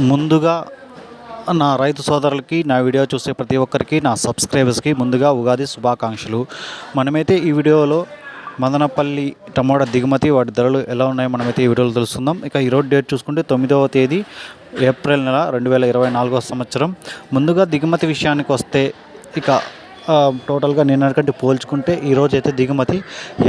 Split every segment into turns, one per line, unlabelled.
ముందుగా నా రైతు సోదరులకి నా వీడియో చూసే ప్రతి ఒక్కరికి నా సబ్స్క్రైబర్స్కి ముందుగా ఉగాది శుభాకాంక్షలు. మనమైతే ఈ వీడియోలో మదనపల్లి టమోటా దిగుమతి వాటి ధరలు ఎలా ఉన్నాయో మనమైతే ఈ వీడియోలో తెలుసుకుందాం. ఇక ఈరోజు డేట్ చూసుకుంటే తొమ్మిదవ తేదీ ఏప్రిల్ నెల రెండు వేల ఇరవై నాలుగో సంవత్సరం. ముందుగా దిగుమతి విషయానికి వస్తే ఇక టోటల్గా నిన్నటికంటే పోల్చుకుంటే ఈరోజు అయితే దిగుమతి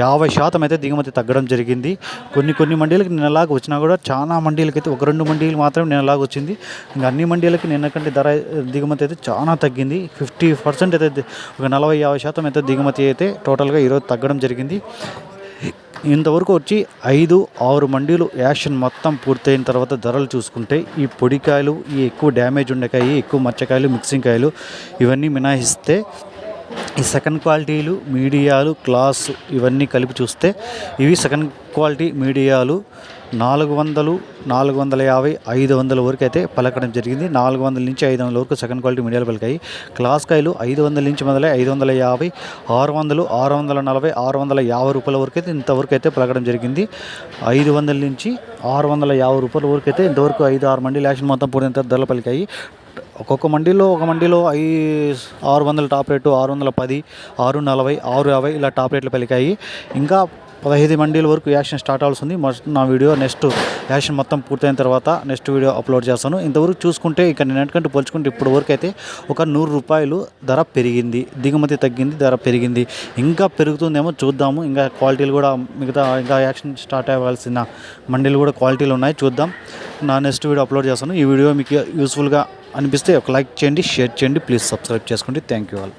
యాభై శాతం అయితే దిగుమతి తగ్గడం జరిగింది. కొన్ని కొన్ని మండీలకి నిన్నలాగా వచ్చినా కూడా చాలా మండీలకి అయితే ఒక రెండు మండీలు మాత్రం నిన్నలాగా వచ్చింది. ఇంకా అన్ని మండీలకి నిన్నకంటే ధర దిగుమతి అయితే చాలా తగ్గింది. ఫిఫ్టీ పర్సెంట్ అయితే ఒక నలభై యాభై శాతం అయితే దిగుమతి అయితే టోటల్గా ఈరోజు తగ్గడం జరిగింది. ఇంతవరకు వచ్చి ఐదు ఆరు మండీలు యాక్షన్ మొత్తం పూర్తయిన తర్వాత ధరలు చూసుకుంటే ఈ పొడికాయలు ఈ ఎక్కువ డ్యామేజ్ ఉండేకాయి ఎక్కువ మచ్చకాయలు మిక్సింగ్ కాయలు ఇవన్నీ మినహాయిస్తే ఈ సెకండ్ క్వాలిటీలు మీడియాలు క్లాస్ ఇవన్నీ కలిపి చూస్తే ఇవి సెకండ్ క్వాలిటీ మీడియాలు నాలుగు వందలు నాలుగు వందల యాభై ఐదు వందల వరకు అయితే పలకడం జరిగింది. నాలుగు వందల నుంచి ఐదు వందల వరకు సెకండ్ క్వాలిటీ మీడియాలు పలికాయి. క్లాస్ కాయలు ఐదు వందల నుంచి మొదలై ఐదు వందల యాభై ఆరు వందలు ఆరు వందల నలభై ఆరు వందల యాభై రూపాయల వరకు అయితే ఇంతవరకు అయితే పలకడం జరిగింది. ఐదు వందల నుంచి ఆరు వందల యాభై రూపాయల వరకు అయితే ఇంతవరకు ఐదు ఆరు మంది యాక్షన్ మొత్తం పూర్తి ధరలు పలికాయి. ఒక్కొక్క మండీలో ఒక మండీలో ఐ ఆరు వందల టాప్ రేటు ఆరు వందల పది ఆరు నలభై ఆరు యాభై ఇలా టాప్ రేట్లు పలికాయి. ఇంకా పదహైదు మండీల వరకు యాక్షన్ స్టార్ట్ అవ్వాల్సింది. మస్ట్ నా వీడియో నెక్స్ట్ యాక్షన్ మొత్తం పూర్తయిన తర్వాత నెక్స్ట్ వీడియో అప్లోడ్ చేస్తాను. ఇంతవరకు చూసుకుంటే ఇక నిన్నటికంటే పోల్చుకుంటే ఇప్పటి వరకు అయితే ఒక నూరు రూపాయలు ధర పెరిగింది. దిగుమతి తగ్గింది ధర పెరిగింది. ఇంకా పెరుగుతుందేమో చూద్దాము. ఇంకా క్వాలిటీలు కూడా మిగతా ఇంకా యాక్షన్ స్టార్ట్ అవ్వాల్సిన మండీలు కూడా క్వాలిటీలు ఉన్నాయి. చూద్దాం. నా నెక్స్ట్ వీడియో అప్లోడ్ చేస్తాను. ఈ వీడియో మీకు యూస్ఫుల్గా అనిపిస్తే ఒక లైక్ చేయండి షేర్ చేయండి ప్లీజ్ సబ్స్క్రైబ్ చేసుకోండి. Thank you all